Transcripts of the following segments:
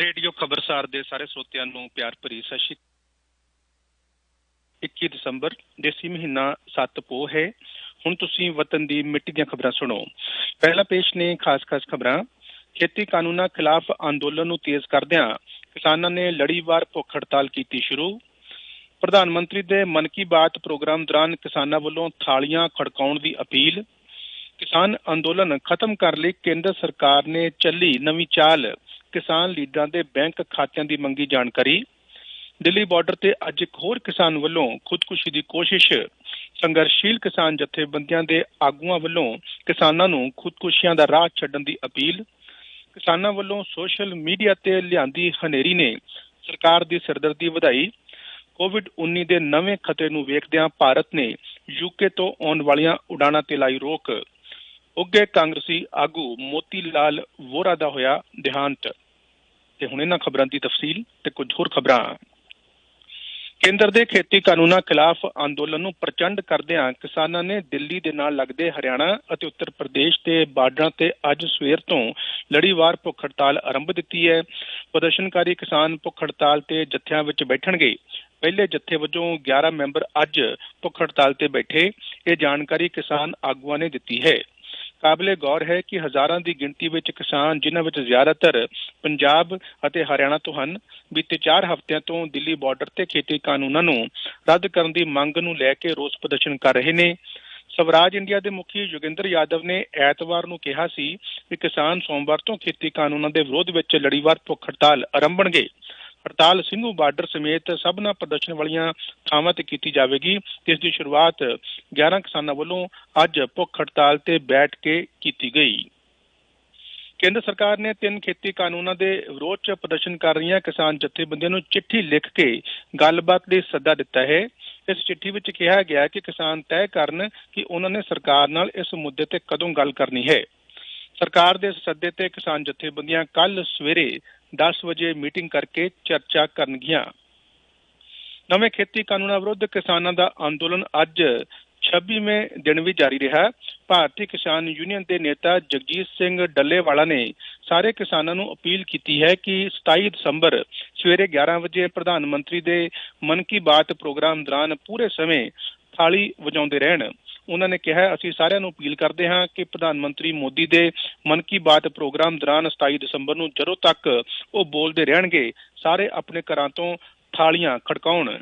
Radio ਖਬਰਸਾਰ ਦੇ ਸਾਰੇ ਸਰੋਤਿਆਂ ਨੂੰ ਪਿਆਰ ਭਰੀ ਸਤਿ ਸ਼੍ਰੀ 21 ਦਸੰਬਰ, ਦੇਸੀ ਮਹੀਨਾ 7 ਪੋ ਹੈ। ਹੁਣ ਤੁਸੀਂ ਵਤਨ ਦੀ ਮਿੱਟੀ ਦੀਆਂ ਖਬਰਾਂ ਸੁਣੋ। ਪਹਿਲਾ ਪੇਸ਼ ਨੇ ਖਾਸ-ਖਾਸ ਖਬਰਾਂ। ਖੇਤੀ ਕਾਨੂੰਨਾਂ ਖਿਲਾਫ ਅੰਦੋਲਨ ਨੂੰ ਤੇਜ਼ ਕਰਦਿਆਂ ਕਿਸਾਨਾਂ ਨੇ ਲੜੀਵਾਰ ਭੁੱਖ ਹੜਤਾਲ ਕੀਤੀ ਸ਼ੁਰੂ। ਪ੍ਰਧਾਨ ਮੰਤਰੀ ਦੇ ਮਨ ਕੀ ਬਾਤ ਪ੍ਰੋਗਰਾਮ ਦੌਰਾਨ ਕਿਸਾਨਾਂ ਵੱਲੋਂ ਥਾਲੀਆਂ ਖੜਕਾਉਣ ਦੀ ਅਪੀਲ। ਕਿਸਾਨ ਅੰਦੋਲਨ ਖਤਮ ਕਰਨ ਲਈ ਕੇਂਦਰ ਸਰਕਾਰ ਨੇ ਚੱਲੀ ਨਵੀਂ ਚਾਲ। ਕਿਸਾਨ ਲੀਡਰਾਂ ਦੇ ਬੈਂਕ ਖਾਤਿਆਂ ਦੀ ਮੰਗੀ ਜਾਣਕਾਰੀ। ਦਿੱਲੀ ਬਾਰਡਰ ਤੇ ਅੱਜ ਇੱਕ ਹੋਰ ਕਿਸਾਨ ਵੱਲੋਂ ਖੁਦਕੁਸ਼ੀ ਦੀ ਕੋਸ਼ਿਸ਼। ਸੰਘਰਸ਼ੀਲ ਕਿਸਾਨ ਜਥੇਬੰਦੀਆਂ ਦੇ ਆਗੂਆਂ ਵੱਲੋਂ ਕਿਸਾਨਾਂ ਨੂੰ ਖੁਦਕੁਸ਼ੀਆਂ ਦਾ ਰਾਹ ਛੱਡਣ ਦੀ ਅਪੀਲ। ਕਿਸਾਨਾਂ ਵੱਲੋਂ ਸੋਸ਼ਲ ਮੀਡੀਆ ਤੇ ਲਿਆਂਦੀ ਹਨੇਰੀ ਨੇ ਸਰਕਾਰ ਦੀ ਸਿਰਦਰਦੀ ਵਧਾਈ। ਕੋਵਿਡ-19 ਦੇ ਨਵੇਂ ਖਤਰੇ ਨੂੰ ਵੇਖਦਿਆਂ ਭਾਰਤ ਨੇ ਯੂਕੇ ਤੋਂ ਆਉਣ ਵਾਲੀਆਂ ਉਡਾਣਾਂ ਤੇ ਲਾਈ ਰੋਕ। ਉੱਗੇ ਕਾਂਗਰਸੀ ਆਗੂ ਮੋਤੀ ਲਾਲ ਵੋਰਾ ਦਾ ਹੋਇਆ ਦੇਹਾਂਤ। ਤੇ ਹੁਣ ਇਹਨਾਂ ਖਬਰਾਂ ਦੀ ਤਫਸੀਲ ਤੇ ਕੁਝ ਹੋਰ ਖਬਰਾਂ। ਕੇਂਦਰ ਦੇ ਖੇਤੀ ਕਾਨੂੰਨਾਂ ਖਿਲਾਫ ਅੰਦੋਲਨ ਨੂੰ ਪ੍ਰਚੰਡ ਕਰਦਿਆਂ ਕਿਸਾਨਾਂ ਨੇ ਦਿੱਲੀ ਦੇ ਨਾਲ ਲੱਗਦੇ ਹਰਿਆਣਾ ਅਤੇ ਉੱਤਰ ਪ੍ਰਦੇਸ਼ ਦੇ ਬਾਰਡਰਾਂ ਤੇ ਅੱਜ ਸਵੇਰ ਤੋਂ ਲੜੀਵਾਰ ਭੁੱਖ ਹੜਤਾਲ ਆਰੰਭ ਦਿੱਤੀ ਹੈ। ਪ੍ਰਦਰਸ਼ਨਕਾਰੀ ਕਿਸਾਨ ਭੁੱਖ ਹੜਤਾਲ ਤੇ ਜੱਥਿਆਂ ਵਿੱਚ ਬੈਠਣਗੇ। ਪਹਿਲੇ ਜੱਥੇ ਵਜੋਂ 11 ਮੈਂਬਰ ਅੱਜ ਭੁੱਖ ਹੜਤਾਲ ਤੇ ਬੈਠੇ। ਇਹ ਜਾਣਕਾਰੀ ਕਿਸਾਨ ਆਗੂਆਂ ਨੇ ਦਿੱਤੀ ਹੈ। ਕਾਬਲੇ ਗੌਰ ਹੈ ਕਿ ਹਜ਼ਾਰਾਂ ਦੀ ਗਿਣਤੀ ਵਿੱਚ ਕਿਸਾਨ ਜਿਨ੍ਹਾਂ ਵਿੱਚ ਜ਼ਿਆਦਾਤਰ ਪੰਜਾਬ ਅਤੇ ਹਰਿਆਣਾ ਤੋਂ ਹਨ, ਬੀਤੇ 4 ਹਫ਼ਤਿਆਂ ਤੋਂ ਦਿੱਲੀ ਬਾਰਡਰ ਤੇ ਖੇਤੀ ਕਾਨੂੰਨਾਂ ਨੂੰ ਰੱਦ ਕਰਨ ਦੀ ਮੰਗ ਨੂੰ ਲੈ ਕੇ ਰੋਸ ਪ੍ਰਦਰਸ਼ਨ ਕਰ ਰਹੇ ਨੇ। ਸਵਰਾਜ ਇੰਡੀਆ ਦੇ ਮੁਖੀ ਯੋਗਿੰਦਰ ਯਾਦਵ ਨੇ ਐਤਵਾਰ ਨੂੰ ਕਿਹਾ ਸੀ ਕਿ ਕਿਸਾਨ ਸੋਮਵਾਰ ਤੋਂ ਖੇਤੀ ਕਾਨੂੰਨਾਂ ਦੇ ਵਿਰੋਧ ਵਿੱਚ ਲੜੀਵਾਰ ਭੁੱਖ ਹੜਤਾਲ ਆਰੰਭਣਗੇ। ਹੜਤਾਲ ਸਿੰਘੂ ਬਾਰਡਰ ਸਮੇਤ ਸਭਨਾ ਪ੍ਰਦਰਸ਼ਨ ਵਾਲੀਆਂ ਥਾਵਾਂ ਤੇ ਕੀਤੀ ਜਾਵੇਗੀ। ਤੇ ਇਸ ਦੀ ਸ਼ੁਰੂਆਤ 11 ਕਿਸਾਨਾਂ ਵੱਲੋਂ ਅੱਜ ਭੁੱਖ ਹੜਤਾਲ ਤੇ ਬੈਠ ਕੇ ਕੀਤੀ ਗਈ। ਕੇਂਦਰ ਸਰਕਾਰ ਨੇ ਤਿੰਨ ਖੇਤੀ ਕਾਨੂੰਨਾਂ ਦੇ ਵਿਰੋਧ 'ਚ ਪ੍ਰਦਰਸ਼ਨ ਕਰ ਰਹੀਆਂ ਕਿਸਾਨ ਜਥੇਬੰਦੀਆਂ ਨੂੰ ਚਿੱਠੀ ਲਿਖ ਕੇ ਗੱਲਬਾਤ ਲਈ ਸੱਦਾ ਦਿੱਤਾ ਹੈ। ਇਸ ਚਿੱਠੀ ਵਿੱਚ ਕਿਹਾ ਗਿਆ ਕਿ ਕਿਸਾਨ ਤੈਅ ਕਰਨ ਕਿ ਉਹਨਾਂ ਨੇ ਸਰਕਾਰ ਨਾਲ ਇਸ ਮੁੱਦੇ ਤੇ ਕਦੋਂ ਗੱਲ ਕਰਨੀ ਹੈ। ਸਰਕਾਰ ਦੇ ਸੱਦੇ ਤੇ ਕਿਸਾਨ ਜਥੇਬੰਦੀਆਂ ਕੱਲ ਸਵੇਰੇ 10 ਵਜੇ ਮੀਟਿੰਗ ਕਰਕੇ ਚਰਚਾ ਕਰਨਗੀਆਂ। ਨਵੇਂ ਖੇਤੀ ਕਾਨੂੰਨਾਂ ਵਿਰੁੱਧ ਕਿਸਾਨਾਂ ਦਾ ਅੰਦੋਲਨ ਅੱਜ 26ਵੇਂ ਦਿਨ ਵੀ ਜਾਰੀ ਰਿਹਾ। ਭਾਰਤੀ ਕਿਸਾਨ ਯੂਨੀਅਨ ਦੇ ਨੇਤਾ ਜਗਜੀਤ ਸਿੰਘ ਡੱਲੇਵਾਲਾ ਨੇ ਸਾਰੇ ਕਿਸਾਨਾਂ ਨੂੰ ਅਪੀਲ ਕੀਤੀ ਹੈ ਕਿ 27 ਦਸੰਬਰ ਸਵੇਰੇ 11 ਵਜੇ ਪ੍ਰਧਾਨ ਮੰਤਰੀ ਦੇ ਮਨ ਕੀ ਬਾਤ ਪ੍ਰੋਗਰਾਮ ਦੌਰਾਨ ਪੂਰੇ ਸਮੇਂ ਥਾਲੀ ਵਜਾਉਂਦੇ ਰਹਿਣ। ਉਹਨਾਂ ਨੇ ਕਿਹਾ, ਅਸੀਂ ਸਾਰਿਆਂ ਨੂੰ ਅਪੀਲ ਕਰਦੇ ਹਾਂ ਕਿ ਪ੍ਰਧਾਨ ਮੰਤਰੀ ਮੋਦੀ ਦੇ ਮਨ ਕੀ ਬਾਤ ਪ੍ਰੋਗਰਾਮ ਦੌਰਾਨ 27 ਦਸੰਬਰ ਨੂੰ ਜਦੋਂ ਤੱਕ ਉਹ ਬੋਲਦੇ ਰਹਿਣਗੇ, ਸਾਰੇ ਆਪਣੇ ਘਰਾਂ ਤੋਂ ਥਾਲੀਆਂ ਖੜਕਾਉਣ।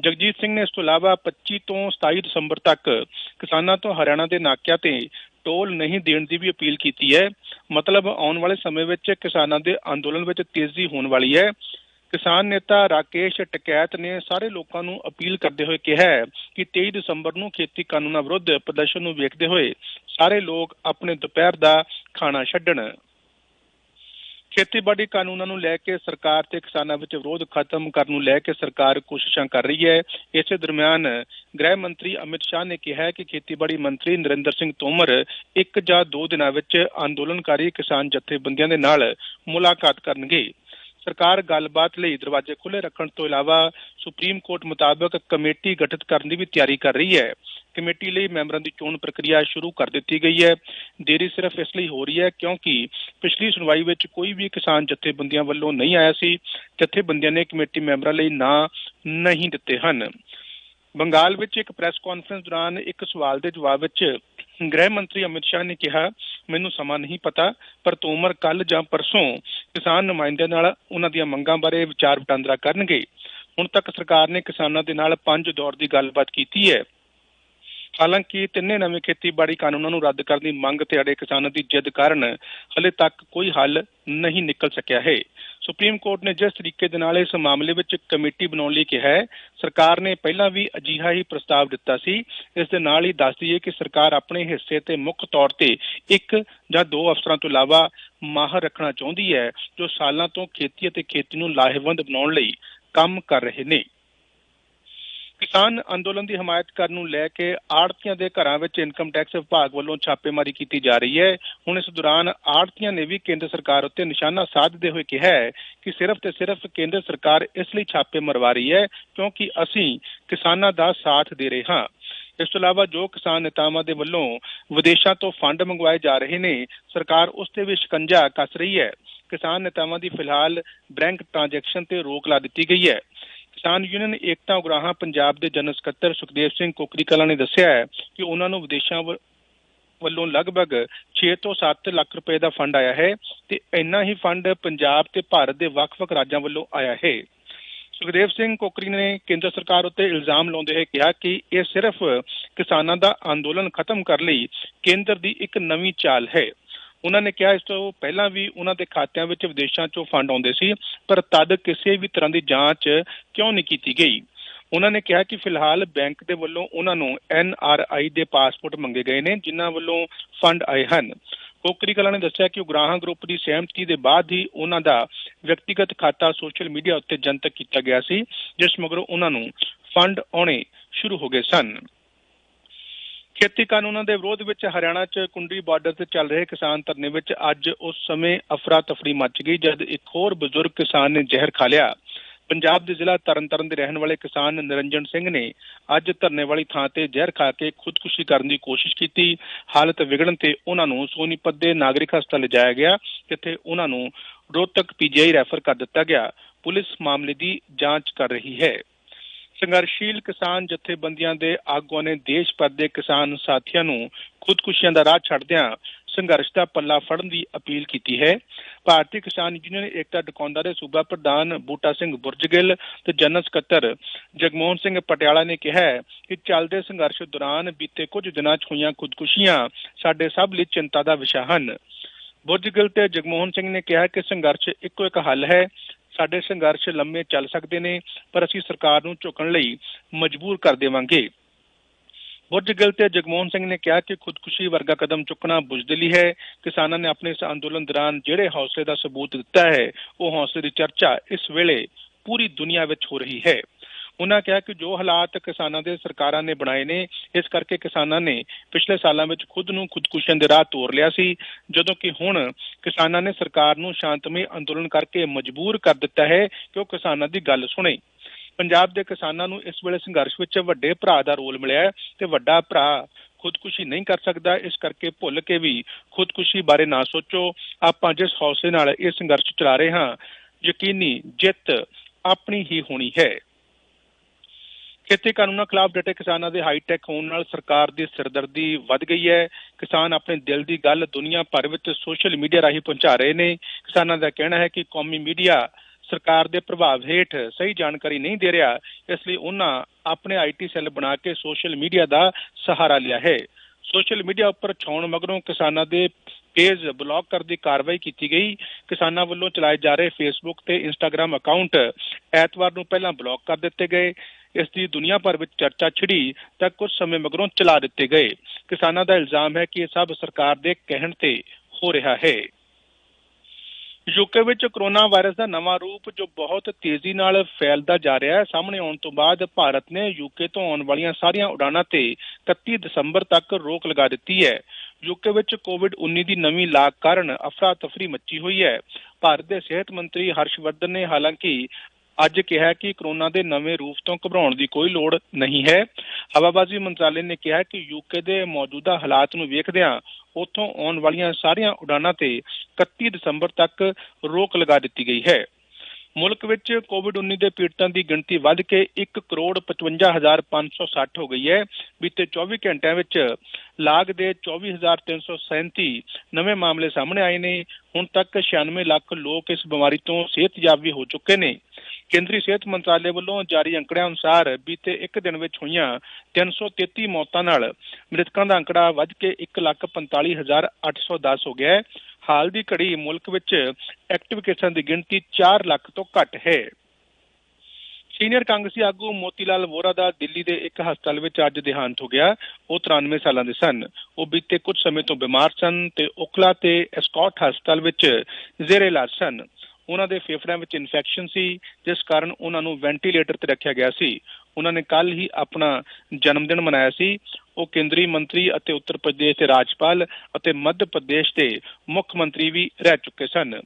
ਜਗਜੀਤ ਸਿੰਘ ਨੇ ਇਸ ਤੋਂ ਇਲਾਵਾ 25 ਤੋਂ 27 ਦਸੰਬਰ ਤੱਕ ਕਿਸਾਨਾਂ ਤੋਂ ਹਰਿਆਣਾ ਦੇ ਨਾਕਿਆਂ ਤੇ ਟੋਲ ਨਹੀਂ ਦੇਣ ਦੀ ਵੀ ਅਪੀਲ ਕੀਤੀ ਹੈ। ਮਤਲਬ ਆਉਣ ਵਾਲੇ ਸਮੇਂ ਵਿੱਚ ਕਿਸਾਨਾਂ ਦੇ ਅੰਦੋਲਨ ਵਿੱਚ ਤੇਜ਼ੀ ਹੋਣ ਵਾਲੀ ਹੈ। ਕਿਸਾਨ ਨੇਤਾ ਰਾਕੇਸ਼ ਟਕੈਤ ਨੇ ਸਾਰੇ ਲੋਕਾਂ ਨੂੰ ਅਪੀਲ ਕਰਦੇ ਹੋਏ ਕਿਹਾ ਕਿ 23 ਦਸੰਬਰ ਨੂੰ ਖੇਤੀ ਕਾਨੂੰਨਾਂ ਵਿਰੁੱਧ ਪ੍ਰਦਰਸ਼ਨ ਨੂੰ ਵੇਖਦੇ ਹੋਏ ਸਾਰੇ ਲੋਕ ਆਪਣੇ ਦੁਪਹਿਰ ਦਾ ਖਾਣਾ ਛੱਡਣ। ਖੇਤੀਬਾੜੀ ਕਾਨੂੰਨਾਂ ਨੂੰ ਲੈ ਕੇ ਸਰਕਾਰ ਤੇ ਕਿਸਾਨਾਂ ਵਿੱਚ ਵਿਰੋਧ ਖਤਮ ਕਰਨ ਨੂੰ ਲੈ ਕੇ ਸਰਕਾਰ ਕੋਸ਼ਿਸ਼ਾਂ ਕਰ ਰਹੀ ਹੈ। ਇਸੇ ਦਰਮਿਆਨ ਗ੍ਰਹਿ ਮੰਤਰੀ ਅਮਿਤ ਸ਼ਾਹ ਨੇ ਕਿਹਾ ਕਿ ਖੇਤੀਬਾੜੀ ਮੰਤਰੀ ਨਰਿੰਦਰ ਸਿੰਘ ਤੋਮਰ ਇੱਕ ਜਾਂ ਦੋ ਦਿਨਾਂ ਵਿੱਚ ਅੰਦੋਲਨਕਾਰੀ ਕਿਸਾਨ ਜਥੇਬੰਦੀਆਂ ਦੇ ਨਾਲ ਮੁਲਾਕਾਤ ਕਰਨਗੇ। ਸਰਕਾਰ ਗੱਲਬਾਤ ਲਈ ਦਰਵਾਜ਼ੇ ਖੁੱਲੇ ਰੱਖਣ ਤੋਂ ਇਲਾਵਾ ਸੁਪਰੀਮ ਕੋਰਟ ਮੁਤਾਬਕ ਕਮੇਟੀ ਗਠਿਤ ਕਰਨ ਦੀ ਵੀ ਤਿਆਰੀ ਕਰ ਰਹੀ ਹੈ। ਕਮੇਟੀ ਲਈ ਮੈਂਬਰਾਂ ਦੀ ਚੋਣ ਪ੍ਰਕਿਰਿਆ ਸ਼ੁਰੂ ਕਰ ਦਿੱਤੀ ਗਈ ਹੈ। ਦੇਰੀ ਸਿਰਫ ਇਸ ਲਈ ਹੋ ਰਹੀ ਹੈ ਕਿਉਂਕਿ ਪਿਛਲੀ ਸੁਣਵਾਈ ਵਿੱਚ ਕੋਈ ਵੀ ਕਿਸਾਨ ਜਥੇਬੰਦੀਆਂ ਵੱਲੋਂ ਨਹੀਂ ਆਇਆ ਸੀ। ਜਥੇਬੰਦੀਆਂ ਨੇ ਕਮੇਟੀ ਮੈਂਬਰਾਂ ਲਈ ਨਾਂ ਨਹੀਂ ਦਿੱਤੇ ਹਨ। ਬੰਗਾਲ ਵਿੱਚ ਇੱਕ ਪ੍ਰੈਸ ਕਾਨਫਰੰਸ ਦੌਰਾਨ ਇੱਕ ਸਵਾਲ ਦੇ ਜਵਾਬ ਵਿੱਚ ਗ੍ਰਹਿ ਮੰਤਰੀ ਅਮਿਤ ਸ਼ਾਹ ਨੇ ਕਿਹਾ ਮੈਨੂੰ ਸਮਾਂ ਨਹੀਂ ਪਤਾ, ਪਰ ਤੋਮਰ ਕੱਲ ਜਾਂ ਪਰਸੋਂ ਕਿਸਾਨ ਨੁਮਾਇੰਦਿਆਂ ਨਾਲ ਉਹਨਾਂ ਦੀਆਂ ਮੰਗਾਂ ਬਾਰੇ ਵਿਚਾਰ ਵਟਾਂਦਰਾ ਕਰਨਗੇ। ਹੁਣ ਤੱਕ ਸਰਕਾਰ ਨੇ ਕਿਸਾਨਾਂ ਦੇ ਨਾਲ ਪੰਜ ਦੌਰ ਦੀ ਗੱਲਬਾਤ ਕੀਤੀ ਹੈ। ਹਾਲਾਂਕਿ ਤਿੰਨੇ ਨਵੇਂ ਖੇਤੀਬਾੜੀ ਕਾਨੂੰਨਾਂ ਨੂੰ ਰੱਦ ਕਰਨ ਦੀ ਮੰਗ ਤੇ ਅੜੇ ਕਿਸਾਨਾਂ ਦੀ ਜਿੱਦ ਕਾਰਨ ਹਲੇ ਤੱਕ ਕੋਈ ਹੱਲ ਨਹੀਂ ਨਿਕਲ ਸਕਿਆ ਹੈ। ਸੁਪਰੀਮ ਕੋਰਟ ਨੇ ਜਿਸ ਤਰੀਕੇ ਦੇ ਨਾਲ ਇਸ ਮਾਮਲੇ ਵਿੱਚ ਕਮੇਟੀ ਬਣਾਉਣ ਲਈ ਕਿਹਾ ਹੈ, ਸਰਕਾਰ ਨੇ ਪਹਿਲਾਂ ਵੀ ਅਜੀਹਾ ਹੀ ਪ੍ਰਸਤਾਵ ਦਿੱਤਾ ਸੀ। ਇਸ ਦੇ ਨਾਲ ਹੀ ਦੱਸ ਦਈਏ ਕਿ ਸਰਕਾਰ ਆਪਣੇ ਹਿੱਸੇ ਤੇ ਮੁੱਖ ਤੌਰ ਤੇ ਇੱਕ ਜਾਂ ਦੋ ਅਫਸਰਾਂ ਤੋਂ ਇਲਾਵਾ ਮਾਹਰ ਰੱਖਣਾ ਚਾਹੁੰਦੀ ਹੈ, ਜੋ ਸਾਲਾਂ ਤੋਂ ਖੇਤੀ ਅਤੇ ਖੇਤੀ ਨੂੰ ਲਾਹੇਵੰਦ ਬਣਾਉਣ ਲਈ ਕੰਮ ਕਰ ਰਹੇ ਨੇ। ਕਿਸਾਨ ਅੰਦੋਲਨ ਦੀ ਹਮਾਇਤ ਕਰਨ ਨੂੰ ਲੈ ਕੇ ਆੜਤੀਆਂ ਦੇ ਘਰਾਂ ਵਿੱਚ ਇਨਕਮ ਟੈਕਸ ਵਿਭਾਗ ਵੱਲੋਂ ਛਾਪੇਮਾਰੀ ਕੀਤੀ ਜਾ ਰਹੀ ਹੈ। ਹੁਣ ਇਸ ਦੌਰਾਨ ਆੜਤੀਆਂ ਨੇ ਵੀ ਕੇਂਦਰ ਸਰਕਾਰ ਉੱਤੇ ਨਿਸ਼ਾਨਾ ਸਾਧਦੇ ਹੋਏ ਕਿਹਾ ਹੈ ਕਿ ਸਿਰਫ ਤੇ ਸਿਰਫ ਕੇਂਦਰ ਸਰਕਾਰ ਇਸ ਲਈ ਛਾਪੇ ਮਰਵਾ ਰਹੀ ਹੈ ਕਿਉਂਕਿ ਅਸੀਂ ਕਿਸਾਨਾਂ ਦਾ ਸਾਥ ਦੇ ਰਹੇ ਹਾਂ। ਇਸ ਤੋਂ ਇਲਾਵਾ ਜੋ ਕਿਸਾਨ ਨੇਤਾਵਾਂ ਦੇ ਵੱਲੋਂ ਵਿਦੇਸ਼ਾਂ ਤੋਂ ਫੰਡ ਮੰਗਵਾਏ ਜਾ ਰਹੇ ਨੇ, ਸਰਕਾਰ ਉਸ ਤੇ ਵੀ ਸ਼ਿਕੰਜਾ ਕੱਸ ਰਹੀ ਹੈ। ਕਿਸਾਨ ਨੇਤਾਵਾਂ ਦੀ ਫਿਲਹਾਲ ਬੈਂਕ ਟ੍ਰਾਂਜੈਕਸ਼ਨ ਤੇ ਰੋਕ ਲਾ ਦਿੱਤੀ ਗਈ ਹੈ। ਕਿਸਾਨ ਯੂਨੀਅਨ ਏਕਤਾ ਉਗਰਾਹਾਂ, ਪੰਜਾਬ ਦੇ ਜਨਰਲ ਸਕੱਤਰ ਸੁਖਦੇਵ ਸਿੰਘ ਕੋਕਰੀ ਕਲਾਂ ਨੇ ਦੱਸਿਆ ਹੈ ਕਿ ਉਹਨਾਂ ਨੂੰ ਵਿਦੇਸ਼ਾਂ ਵੱਲੋਂ ਲਗਭਗ 6 ਤੋਂ 7 ਲੱਖ ਰੁਪਏ ਦਾ ਫੰਡ ਆਇਆ ਹੈ ਤੇ ਇੰਨਾ ਹੀ ਫੰਡ ਪੰਜਾਬ ਤੇ ਭਾਰਤ ਦੇ ਵੱਖ-ਵੱਖ ਰਾਜਾਂ ਵੱਲੋਂ ਆਇਆ ਹੈ। ਸੁਖਦੇਵ ਸਿੰਘ ਕੋਕਰੀ ਨੇ ਕੇਂਦਰ ਸਰਕਾਰ ਉੱਤੇ ਇਲਜ਼ਾਮ ਲਾਉਂਦੇ ਹੋਏ ਕਿਹਾ ਕਿ ਇਹ ਸਿਰਫ ਕਿਸਾਨਾਂ ਦਾ ਅੰਦੋਲਨ ਖਤਮ ਕਰਨ ਲਈ ਕੇਂਦਰ ਦੀ ਇੱਕ ਨਵੀਂ ਚਾਲ ਹੈ। ਉਹਨਾਂ ਨੇ ਕਿਹਾ ਇਸ ਤੋਂ ਪਹਿਲਾਂ ਵੀ ਉਹਨਾਂ ਦੇ ਖਾਤਿਆਂ ਵਿੱਚ ਵਿਦੇਸ਼ਾਂ ਚੋਂ ਫੰਡ ਆਉਂਦੇ ਸੀ, ਪਰ ਤਦ ਕਿਸੇ ਵੀ ਤਰ੍ਹਾਂ ਦੀ ਜਾਂਚ ਕਿਉਂ ਨਹੀਂ ਕੀਤੀ ਗਈ? ਉਹਨਾਂ ਨੇ ਕਿਹਾ ਕਿ ਫਿਲਹਾਲ ਬੈਂਕ ਦੇ ਵੱਲੋਂ ਉਹਨਾਂ ਨੂੰ ਐਨ ਆਰ ਆਈ ਦੇ ਪਾਸਪੋਰਟ ਮੰਗੇ ਗਏ ਨੇ, ਜਿਨ੍ਹਾਂ ਵੱਲੋਂ ਫੰਡ ਆਏ ਹਨ। ਕੋਕਰੀ ਕਲਾ ਨੇ ਦੱਸਿਆ ਕਿ ਉਗਰਾਹਾਂ ਗਰੁੱਪ ਦੀ ਸਹਿਮਤੀ ਦੇ ਬਾਅਦ ਹੀ ਉਹਨਾਂ ਦਾ ਵਿਅਕਤੀਗਤ ਖਾਤਾ ਸੋਸ਼ਲ ਮੀਡੀਆ ਉੱਤੇ ਜਨਤਕ ਕੀਤਾ ਗਿਆ ਸੀ, ਜਿਸ ਮਗਰੋਂ ਉਹਨਾਂ ਨੂੰ ਫੰਡ ਆਉਣੇ ਸ਼ੁਰੂ ਹੋ ਗਏ ਸਨ। ਖੇਤੀ ਕਾਨੂੰਨਾਂ ਦੇ ਵਿਰੋਧ ਵਿੱਚ ਹਰਿਆਣਾ 'ਚ ਕੁੰਡੀ ਬਾਰਡਰ ਤੇ ਚੱਲ ਰਹੇ ਕਿਸਾਨ ਧਰਨੇ ਵਿੱਚ ਅੱਜ ਉਸ ਸਮੇਂ ਅਫਰਾ ਤਫਰੀ ਮਚ ਗਈ, ਜਦ ਇੱਕ ਹੋਰ ਬਜ਼ੁਰਗ ਕਿਸਾਨ ਨੇ ਜ਼ਹਿਰ ਖਾ ਲਿਆ। ਪੰਜਾਬ ਦੇ ਜ਼ਿਲ੍ਹਾ ਤਰਨਤਾਰਨ ਦੇ ਰਹਿਣ ਵਾਲੇ ਕਿਸਾਨ ਨਿਰੰਜਨ ਸਿੰਘ ਨੇ ਅੱਜ ਧਰਨੇ ਵਾਲੀ ਥਾਂ ਤੇ ਜ਼ਹਿਰ ਖਾ ਕੇ ਖੁਦਕੁਸ਼ੀ ਕਰਨ ਦੀ ਕੋਸ਼ਿਸ਼ ਕੀਤੀ। ਹਾਲਤ ਵਿਗੜਨ ਤੇ ਉਹਨਾਂ ਨੂੰ ਸੋਨੀਪਤ ਦੇ ਨਾਗਰਿਕ ਹਸਪਤਾਲ ਲਿਜਾਇਆ ਗਿਆ, ਜਿੱਥੇ ਉਹਨਾਂ ਨੂੰ ਰੋਹਤਕ ਪੀਜੀਆਈ ਰੈਫਰ ਕਰ ਦਿੱਤਾ ਗਿਆ। ਪੁਲਿਸ ਮਾਮਲੇ ਦੀ ਜਾਂਚ ਕਰ ਰਹੀ ਹੈ। ਸੰਘਰਸ਼ੀਲ ਕਿਸਾਨ ਜਥੇਬੰਦੀਆਂ ਦੇ ਆਗੂਆਂ ਨੇ ਦੇਸ਼ ਭਰ ਦੇ ਕਿਸਾਨ ਸਾਥੀਆਂ ਨੂੰ ਖੁਦਕੁਸ਼ੀਆਂ ਦਾ ਰਾਹ ਛੱਡਦਿਆਂ ਸੰਘਰਸ਼ ਦਾ ਪੱਲਾ ਫੜਨ ਦੀ ਅਪੀਲ ਕੀਤੀ ਹੈ। ਭਾਰਤੀ ਕਿਸਾਨ ਯੂਨੀਅਨ ਏਕਤਾ ਡਕੌਂਦਾ ਦੇ ਸੂਬਾ ਪ੍ਰਧਾਨ ਬੂਟਾ ਸਿੰਘ ਬੁਰਜਗਿੱਲ ਤੇ ਜਨਰਲ ਸਕੱਤਰ ਜਗਮੋਹਨ ਸਿੰਘ ਪਟਿਆਲਾ ਨੇ ਕਿਹਾ ਕਿ ਚੱਲਦੇ ਸੰਘਰਸ਼ ਦੌਰਾਨ ਬੀਤੇ ਕੁਝ ਦਿਨਾਂ 'ਚ ਹੋਈਆਂ ਖੁਦਕੁਸ਼ੀਆਂ ਸਾਡੇ ਸਭ ਲਈ ਚਿੰਤਾ ਦਾ ਵਿਸ਼ਾ ਹਨ। ਬੁਰਜਗਿੱਲ ਤੇ ਜਗਮੋਹਨ ਸਿੰਘ ਨੇ ਕਿਹਾ ਕਿ ਸੰਘਰਸ਼ ਇੱਕੋ ਇੱਕ ਹੱਲ ਹੈ। ਸਾਡੇ ਸੰਘਰਸ਼ ਲੰਮੇ ਚੱਲ ਸਕਦੇ ਨੇ, ਪਰ ਅਸੀਂ ਸਰਕਾਰ ਨੂੰ ਝੁਕਣ ਲਈ ਮਜਬੂਰ ਕਰ ਦੇਵਾਂਗੇ। ਬੁਰਜਗਿੱਲ ਤੇ ਜਗਮੋਹਨ ਸਿੰਘ ਨੇ ਕਿਹਾ ਕਿ ਖੁਦਕੁਸ਼ੀ ਵਰਗਾ ਕਦਮ ਚੁੱਕਣਾ ਬੁਜ਼ਦਿਲੀ ਹੈ। ਕਿਸਾਨਾਂ ਨੇ ਆਪਣੇ ਇਸ ਅੰਦੋਲਨ ਦੌਰਾਨ ਜਿਹੜੇ ਹੌਸਲੇ ਦਾ ਸਬੂਤ ਦਿੱਤਾ ਹੈ, ਉਹ ਹੌਸਲੇ ਦੀ ਚਰਚਾ ਇਸ ਵੇਲੇ ਪੂਰੀ ਦੁਨੀਆ ਵਿੱਚ ਹੋ ਰਹੀ ਹੈ। ਉਹਨਾਂ ਕਿਹਾ ਕਿ ਜੋ ਹਾਲਾਤ ਕਿਸਾਨਾਂ ਦੇ ਸਰਕਾਰਾਂ ਨੇ ਬਣਾਏ ਨੇ, ਇਸ ਕਰਕੇ ਕਿਸਾਨਾਂ ਨੇ ਪਿਛਲੇ ਸਾਲਾਂ ਵਿੱਚ ਖੁਦ ਨੂੰ ਖੁਦਕੁਸ਼ੀਆਂ ਦੇ ਰਾਹ ਤੋਰ ਲਿਆ ਸੀ। ਜਦੋਂ ਕਿ ਹੁਣ ਕਿਸਾਨਾਂ ਨੇ ਸਰਕਾਰ ਨੂੰ ਸ਼ਾਂਤਮਈ ਅੰਦੋਲਨ ਕਰਕੇ ਮਜਬੂਰ ਕਰ ਦਿੱਤਾ ਹੈ ਕਿ ਉਹ ਕਿਸਾਨਾਂ ਦੀ ਗੱਲ ਸੁਣੇ। ਪੰਜਾਬ ਦੇ ਕਿਸਾਨਾਂ ਨੂੰ ਇਸ ਵੇਲੇ ਸੰਘਰਸ਼ ਵਿੱਚ ਵੱਡੇ ਭਰਾ ਦਾ ਰੋਲ ਮਿਲਿਆ ਤੇ ਵੱਡਾ ਭਰਾ ਖੁਦਕੁਸ਼ੀ ਨਹੀਂ ਕਰ ਸਕਦਾ। ਇਸ ਕਰਕੇ ਭੁੱਲ ਕੇ ਵੀ ਖੁਦਕੁਸ਼ੀ ਬਾਰੇ ਨਾ ਸੋਚੋ। ਆਪਾਂ ਜਿਸ ਹੌਸਲੇ ਨਾਲ ਇਹ ਸੰਘਰਸ਼ ਚਲਾ ਰਹੇ ਹਾਂ, ਯਕੀਨੀ ਜਿੱਤ ਆਪਣੀ ਹੀ ਹੋਣੀ ਹੈ। ਖੇਤੀ ਕਾਨੂੰਨਾਂ ਖਿਲਾਫ ਡਟੇ ਕਿਸਾਨਾਂ ਦੇ ਹਾਈਟੈਕ ਹੋਣ ਨਾਲ ਸਰਕਾਰ ਦੀ ਸਿਰਦਰਦੀ ਵੱਧ ਗਈ ਹੈ। ਕਿਸਾਨ ਆਪਣੇ ਦਿਲ ਦੀ ਗੱਲ ਦੁਨੀਆ ਭਰ ਵਿੱਚ ਸੋਸ਼ਲ ਮੀਡੀਆ ਰਾਹੀਂ ਪਹੁੰਚਾ ਰਹੇ ਨੇ। ਕਿਸਾਨਾਂ ਦਾ ਕਹਿਣਾ ਹੈ ਕਿ ਕੌਮੀ ਮੀਡੀਆ ਸਰਕਾਰ ਦੇ ਪ੍ਰਭਾਵ ਹੇਠ ਸਹੀ ਜਾਣਕਾਰੀ ਨਹੀਂ ਦੇ ਰਿਹਾ, ਇਸ ਲਈ ਉਹਨਾਂ ਆਪਣੇ ਆਈਟੀ ਸੈੱਲ ਬਣਾ ਕੇ ਸੋਸ਼ਲ ਮੀਡੀਆ ਦਾ ਸਹਾਰਾ ਲਿਆ ਹੈ। ਸੋਸ਼ਲ ਮੀਡੀਆ ਉੱਪਰ ਛਾਉਣ ਮਗਰੋਂ ਕਿਸਾਨਾਂ ਦੇ ਪੇਜ ਬਲੌਕ ਕਰਨ ਦੀ ਕਾਰਵਾਈ ਕੀਤੀ ਗਈ। ਕਿਸਾਨਾਂ ਵੱਲੋਂ ਚਲਾਏ ਜਾ ਰਹੇ ਫੇਸਬੁੱਕ ਤੇ ਇੰਸਟਾਗ੍ਰam ਅਕਾਊਂਟ ਐਤਵਾਰ ਨੂੰ ਪਹਿਲਾਂ ਬਲੌਕ ਕਰ ਦਿੱਤੇ ਗਏ। ਇਸ ਦੀ ਦੁਨੀਆ ਭਰ ਵਿੱਚ ਚਰਚਾ ਛਿੜੀ ਤਾਂ ਕੁਝ ਸਮੇਂ ਮਗਰੋਂ ਚਲਾ ਦਿੱਤੇ ਗਏ। ਕਿਸਾਨਾਂ ਦਾ ਇਲਜ਼ਾਮ ਹੈ ਕਿ ਇਹ ਸਭ ਸਰਕਾਰ ਦੇ ਕਹਿਣ ਤੇ ਹੋ ਰਿਹਾ ਹੈ। ਯੂਕੇ ਵਿੱਚ ਕਰੋਨਾ ਵਾਇਰਸ ਦਾ ਨਵਾਂ ਰੂਪ ਜੋ ਬਹੁਤ ਤੇਜ਼ੀ ਨਾਲ ਫੈਲਦਾ ਜਾ ਰਿਹਾ ਹੈ, ਸਾਹਮਣੇ ਆਉਣ ਤੋਂ ਬਾਅਦ ਭਾਰਤ ਨੇ ਯੂਕੇ ਤੋਂ ਆਉਣ ਵਾਲੀਆਂ ਸਾਰੀਆਂ ਉਡਾਣਾਂ ਤੇ 31 ਦਸੰਬਰ ਤੱਕ ਰੋਕ ਲਗਾ ਦਿੱਤੀ ਹੈ। ਯੂਕੇ ਵਿੱਚ ਕੋਵਿਡ-19 ਦੀ ਨਵੀਂ ਲਾਗ ਕਾਰਨ ਅਫਰਾ ਤਫਰੀ ਮੱਚੀ ਹੋਈ ਹੈ। ਭਾਰਤ ਦੇ ਸਿਹਤ ਮੰਤਰੀ ਹਰਸ਼ਵਰਧਨ ਨੇ ਹਾਲਾਂਕਿ ਅੱਜ ਕਿਹਾ ਕਿ ਕਰੋਨਾ ਦੇ ਨਵੇਂ ਰੂਪ ਤੋਂ ਘਬਰਾਉਣ ਦੀ ਕੋਈ ਲੋੜ ਨਹੀਂ ਹੈ। ਹਵਾਬਾਜ਼ੀ ਮੰਤਰਾਲੇ ਨੇ ਕਿਹਾ ਕਿ ਯੂਕੇ ਦੇ ਮੌਜੂਦਾ ਹਾਲਾਤ ਨੂੰ ਵੇਖਦਿਆਂ ਉੱਥੋਂ ਆਉਣ ਵਾਲੀਆਂ ਸਾਰੀਆਂ ਉਡਾਨਾਂ ਤੇ 31 ਦਸੰਬਰ ਤੱਕ ਰੋਕ ਲਗਾ ਦਿੱਤੀ ਗਈ ਹੈ। ਮੁਲਕ ਵਿੱਚ ਕੋਵਿਡ-19 ਦੇ ਪੀੜਤਾਂ ਦੀ ਗਿਣਤੀ ਵੱਧ ਕੇ 1 ਕਰੋੜ 55560 ਹੋ ਗਈ ਹੈ। ਬੀਤੇ 24 ਘੰਟਿਆਂ ਵਿੱਚ ਲਾਗ ਦੇ 24337 ਨਵੇਂ ਮਾਮਲੇ ਸਾਹਮਣੇ ਆਏ ਨੇ। ਹੁਣ ਤੱਕ 96 ਲੱਖ ਲੋਕ ਇਸ ਬਿਮਾਰੀ ਤੋਂ ਸਿਹਤਯਾਬ ਵੀ ਹੋ ਚੁੱਕੇ ਨੇ। ਕੇਂਦਰੀ ਸਿਹਤ ਮੰਤਰਾਲੇ ਵੱਲੋਂ ਜਾਰੀ ਅੰਕੜਿਆਂ ਅਨੁਸਾਰ ਬੀਤੇ ਇੱਕ ਦਿਨ ਵਿੱਚ ਹੋਈਆਂ 333 ਮੌਤਾਂ ਨਾਲ ਮ੍ਰਿਤਕਾਂ ਦਾ ਅੰਕੜਾ ਵੱਧ ਕੇ 145810 ਹੋ ਗਿਆ ਹੈ। ਹਾਲ ਦੀ ਘੜੀ ਮੁਲਕ ਵਿੱਚ ਐਕਟਿਵ ਕੇਸਾਂ ਦੀ ਗਿਣਤੀ 4 ਲੱਖ ਤੋਂ ਘੱਟ ਹੈ। ਸੀਨੀਅਰ ਕਾਂਗਰਸੀ ਆਗੂ ਮੋਤੀਲਾਲ ਵੋਰਾ ਦਾ ਦਿੱਲੀ ਦੇ ਇੱਕ ਹਸਪਤਾਲ ਵਿੱਚ ਅੱਜ ਦੇਹਾਂਤ ਹੋ ਗਿਆ। ਉਹ 93 ਸਾਲਾਂ ਦੇ ਸਨ। ਉਹ ਬੀਤੇ ਕੁਝ ਸਮੇਂ ਤੋਂ ਬਿਮਾਰ ਸਨ ਤੇ ਉਕਲਾ ਤੇ ਐਸਕੋਟ ਹਸਪਤਾਲ ਵਿੱਚ ਜ਼ੇਰੇ ਇਲਾਜ ਸਨ। ਉਹਨਾਂ ਦੇ ਫੇਫੜਿਆਂ ਵਿੱਚ ਇਨਫੈਕਸ਼ਨ ਸੀ, ਜਿਸ ਕਾਰਨ ਉਹਨਾਂ ਨੂੰ ਵੈਂਟੀਲੇਟਰ ਤੇ ਰੱਖਿਆ ਗਿਆ ਸੀ। ਉਹਨਾਂ ਨੇ ਕੱਲ ਹੀ ਆਪਣਾ ਜਨਮ ਦਿਨ ਮਨਾਇਆ ਸੀ। ਉਹ ਕੇਂਦਰੀ ਮੰਤਰੀ ਅਤੇ ਉੱਤਰ ਪ੍ਰਦੇਸ਼ ਦੇ ਰਾਜਪਾਲ ਅਤੇ ਮੱਧ ਪ੍ਰਦੇਸ਼ ਦੇ ਮੁੱਖ ਮੰਤਰੀ ਵੀ ਰਹਿ ਚੁੱਕੇ ਸਨ।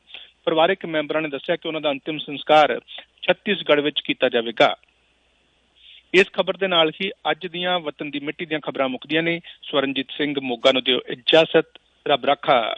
ਪਰਿਵਾਰਕ ਮੈਂਬਰਾਂ ਨੇ ਦੱਸਿਆ ਕਿ ਉਹਨਾਂ ਦਾ ਅੰਤਿਮ ਸੰਸਕਾਰ ਛੱਤੀਸਗੜ੍ਹ ਵਿੱਚ ਕੀਤਾ ਜਾਵੇਗਾ। ਇਸ ਖਬਰ ਦੇ ਨਾਲ ਹੀ ਅੱਜ ਦੀਆਂ ਵਤਨ ਦੀ ਮਿੱਟੀ ਦੀਆਂ ਖਬਰਾਂ ਮੁੱਕਦੀਆਂ ਨੇ। ਸਵਰਨਜੀਤ ਸਿੰਘ ਮੋਗਾ ਨੂੰ ਦਿਓ ਇਜਾਜ਼ਤ। ਰੱਬ ਰੱਖਾ।